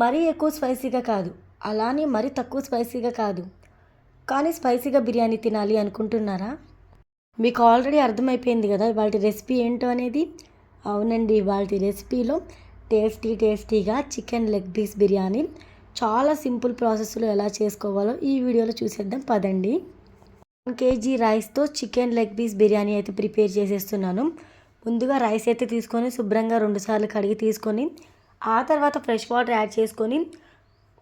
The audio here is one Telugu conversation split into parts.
మరీ ఎక్కువ స్పైసీగా కాదు. అలానే మరీ తక్కువ స్పైసీగా కాదు. కానీ స్పైసీగా బిర్యానీ తినాలి అనుకుంటున్నారా? మీకు ఆల్రెడీ అర్థమైపోయింది కదా ఇవాళ రెసిపీ ఏంటో అనేది? అవునండి ఇవాళ రెసిపీలో టేస్టీ టేస్టీగా చికెన్ లెగ్ పీస్ బిర్యానీ చాలా సింపుల్ ప్రాసెస్లో ఎలా చేసుకోవాలో ఈ వీడియోలో చూసేద్దాం. పదండి. వన్ కేజీ రైస్తో చికెన్ లెగ్ పీస్ బిర్యానీ అయితే ప్రిపేర్ చేసేస్తున్నాను. ముందుగా రైస్ అయితే తీసుకొని శుభ్రంగా రెండుసార్లు కడిగి తీసుకొని ఆ తర్వాత ఫ్రెష్ వాటర్ యాడ్ చేసుకొని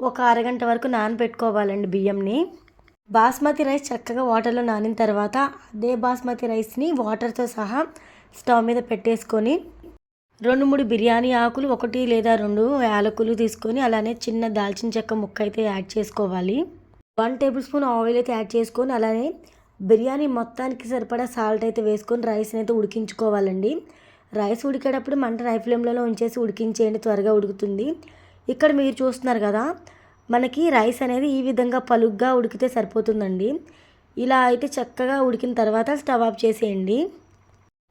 ఒక అరగంట వరకు నానబెట్టుకోవాలండి బియ్యంని. బాస్మతి రైస్ చక్కగా వాటర్లో నానిన తర్వాత అదే బాస్మతి రైస్ని వాటర్తో సహా స్టవ్ మీద పెట్టేసుకొని రెండు మూడు బిర్యానీ ఆకులు ఒకటి లేదా రెండు యాలకులు తీసుకొని అలానే చిన్న దాల్చిన చెక్క ముక్క అయితే యాడ్ చేసుకోవాలి. వన్ టేబుల్ స్పూన్ ఆయిల్ అయితే యాడ్ చేసుకొని అలానే బిర్యానీ మొత్తానికి సరిపడా సాల్ట్ అయితే వేసుకొని రైస్ని అయితే ఉడికించుకోవాలండి. రైస్ ఉడికేటప్పుడు మంట హై ఫ్లేమ్లలో ఉంచేసి ఉడికించేయండి త్వరగా ఉడుకుతుంది. ఇక్కడ మీరు చూస్తున్నారు కదా మనకి రైస్ అనేది ఈ విధంగా పలుగ్గా ఉడికితే సరిపోతుందండి. ఇలా అయితే చక్కగా ఉడికిన తర్వాత స్టవ్ ఆఫ్ చేసేయండి.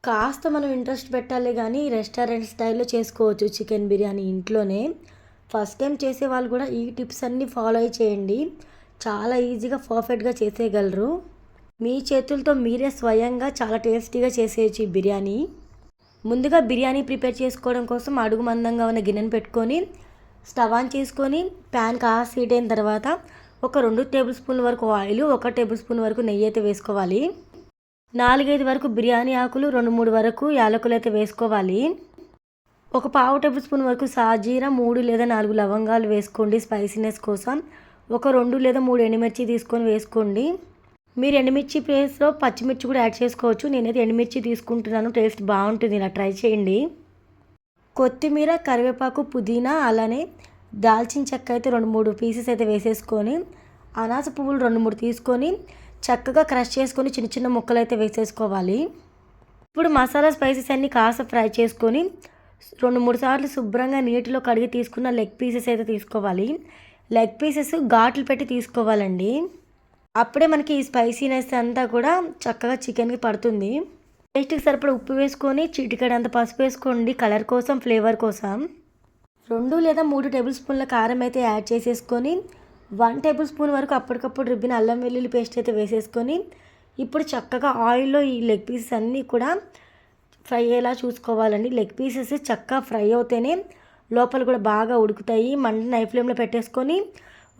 కాస్త మనం ఇంట్రెస్ట్ పెట్టాలి కానీ రెస్టారెంట్ స్టైల్లో చేసుకోవచ్చు చికెన్ బిర్యానీ ఇంట్లోనే. ఫస్ట్ టైం చేసే వాళ్ళు కూడా ఈ టిప్స్ అన్నీ ఫాలో అయి చేయండి. చాలా ఈజీగా పర్ఫెక్ట్గా చేసేయగలరు. మీ చేతులతో మీరే స్వయంగా చాలా టేస్టీగా చేసేయచ్చు ఈ బిర్యానీ. ముందుగా బిర్యానీ ప్రిపేర్ చేసుకోవడం కోసం అడుగు మందంగా ఉన్న గిన్నెను పెట్టుకొని స్టవ్ ఆన్ చేసుకొని ప్యాన్ కాస్త హీట్ అయిన తర్వాత ఒక రెండు టేబుల్ స్పూన్ల వరకు ఆయిల్ ఒక టేబుల్ స్పూన్ వరకు నెయ్యి అయితే వేసుకోవాలి. నాలుగైదు వరకు బిర్యానీ ఆకులు రెండు మూడు వరకు యాలకులు అయితే వేసుకోవాలి. ఒక పావు టేబుల్ స్పూన్ వరకు సాజీర మూడు లేదా నాలుగు లవంగాలు వేసుకోండి స్పైసీనెస్ కోసం. ఒక రెండు లేదా మూడు ఎండుమిర్చి తీసుకొని వేసుకోండి. మీరు ఎండుమిర్చి ప్లేస్లో పచ్చిమిర్చి కూడా యాడ్ చేసుకోవచ్చు. నేనైతే ఎండుమిర్చి తీసుకుంటున్నాను. టేస్ట్ బాగుంటుంది. ఇలా ట్రై చేయండి. కొత్తిమీర కరివేపాకు పుదీనా అలానే దాల్చిన చెక్క అయితే రెండు మూడు పీసెస్ అయితే వేసేసుకొని అనాస పువ్వులు రెండు మూడు తీసుకొని చక్కగా క్రష్ చేసుకొని చిన్న చిన్న ముక్కలు అయితే వేసేసుకోవాలి. ఇప్పుడు మసాలా స్పైసెస్ అన్నీ కాస్త ఫ్రై చేసుకొని రెండు మూడు సార్లు శుభ్రంగా నీటిలో కడిగి తీసుకున్న లెగ్ పీసెస్ అయితే తీసుకోవాలి. లెగ్ పీసెస్ ఘాట్లు పెట్టి తీసుకోవాలండి. అప్పుడే మనకి ఈ స్పైసీనెస్ అంతా కూడా చక్కగా చికెన్కి పడుతుంది. టేస్ట్కి సరిపడ ఉప్పు వేసుకొని చిటికడంత పసుపు వేసుకోండి కలర్ కోసం ఫ్లేవర్ కోసం. రెండు లేదా మూడు టేబుల్ స్పూన్ల కారం అయితే యాడ్ చేసేసుకొని వన్ టేబుల్ స్పూన్ వరకు అప్పటికప్పుడు రుబ్బిన అల్లం వెల్లుల్లి పేస్ట్ అయితే వేసేసుకొని ఇప్పుడు చక్కగా ఆయిల్లో ఈ లెగ్ పీసెస్ అన్నీ కూడా ఫ్రై అయ్యేలా చూసుకోవాలండి. లెగ్ పీసెస్ చక్కగా ఫ్రై అవుతేనే లోపల కూడా బాగా ఉడుకుతాయి. మంట నై ఫ్లేమ్లో పెట్టేసుకొని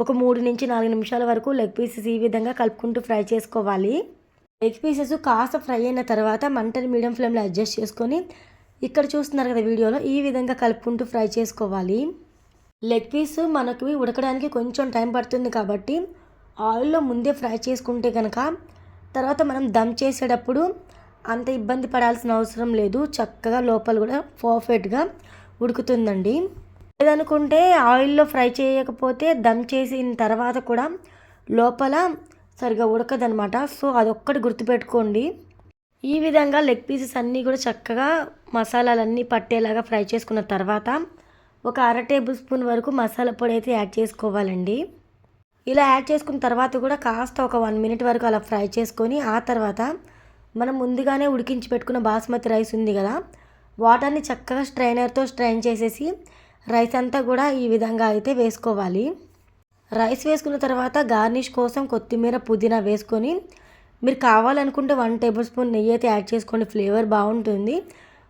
ఒక మూడు నుంచి నాలుగు నిమిషాల వరకు లెగ్ పీసెస్ ఈ విధంగా కలుపుకుంటూ ఫ్రై చేసుకోవాలి. లెగ్ పీసెస్ కాస్త ఫ్రై అయిన తర్వాత మంటని మీడియం ఫ్లేమ్లో అడ్జస్ట్ చేసుకొని ఇక్కడ చూస్తున్నారు కదా వీడియోలో ఈ విధంగా కలుపుకుంటూ ఫ్రై చేసుకోవాలి. లెగ్ పీస్ మనకు ఉడకడానికి కొంచెం టైం పడుతుంది కాబట్టి ఆయిల్లో ముందే ఫ్రై చేసుకుంటే కనుక తర్వాత మనం దమ్ చేసేటప్పుడు అంత ఇబ్బంది పడాల్సిన అవసరం లేదు. చక్కగా లోపల కూడా పర్ఫెక్ట్గా ఉడుకుతుందండి. లేదనుకుంటే ఆయిల్లో ఫ్రై చేయకపోతే దమ్ చేసిన తర్వాత కూడా లోపల సరిగా ఉడకదనమాట సో అదొక్కటి గుర్తుపెట్టుకోండి. ఈ విధంగా లెగ్ పీసెస్ అన్నీ కూడా చక్కగా మసాలాలన్నీ పట్టేలాగా ఫ్రై చేసుకున్న తర్వాత ఒక అర టేబుల్ స్పూన్ వరకు మసాలా పొడి అయితే యాడ్ చేసుకోవాలండి. ఇలా యాడ్ చేసుకున్న తర్వాత కూడా కాస్త ఒక వన్ మినిట్ వరకు అలా ఫ్రై చేసుకొని ఆ తర్వాత మనం ముందుగానే ఉడికించి పెట్టుకున్న బాస్మతి రైస్ ఉంది కదా వాటర్ని చక్కగా స్ట్రైనర్తో స్ట్రైన్ చేసేసి రైస్ అంతా కూడా ఈ విధంగా అయితే వేసుకోవాలి. రైస్ వేసుకున్న తర్వాత గార్నిష్ కోసం కొత్తిమీర పుదీనా వేసుకొని మీరు కావాలనుకుంటే వన్ టేబుల్ స్పూన్ నెయ్యి అయితే యాడ్ చేసుకోండి. ఫ్లేవర్ బాగుంటుంది.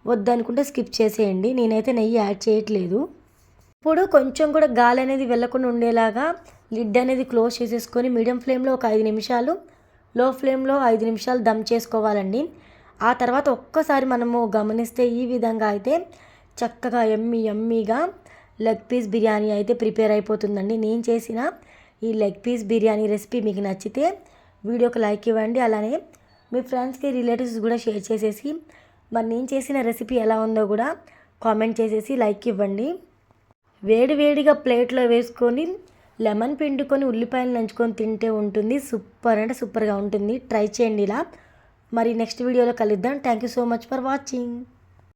వద్దనుకుంటే స్కిప్ చేసేయండి. నేనైతే నెయ్యి యాడ్ చేయట్లేదు. ఇప్పుడు కొంచెం కూడా గాలి అనేది వెళ్ళకుండా ఉండేలాగా లిడ్ అనేది క్లోజ్ చేసేసుకొని మీడియం ఫ్లేమ్లో ఒక ఐదు నిమిషాలు లో ఫ్లేమ్లో ఐదు నిమిషాలు దమ్ చేసుకోవాలండి. ఆ తర్వాత ఒక్కసారి మనము గమనిస్తే ఈ విధంగా అయితే చక్కగా ఎమ్మి ఎమ్మీగా లెగ్ పీస్ బిర్యానీ అయితే ప్రిపేర్ అయిపోతుందండి. నేను చేసిన ఈ లెగ్ పీస్ బిర్యానీ రెసిపీ మీకు నచ్చితే వీడియోకి లైక్ ఇవ్వండి. అలానే మీ ఫ్రెండ్స్కి రిలేటివ్స్ కూడా షేర్ చేసేసి మరి నేను చేసిన రెసిపీ ఎలా ఉందో కూడా కామెంట్ చేసేసి లైక్ ఇవ్వండి. వేడి వేడిగా ప్లేట్లో వేసుకొని లెమన్ పిండుకొని ఉల్లిపాయలు నంచుకొని తింటే ఉంటుంది. సూపర్ అంటే సూపర్గా ఉంటుంది. ట్రై చేయండి ఇలా. మరి నెక్స్ట్ వీడియోలో కలుద్దాం. Thank you so much for watching.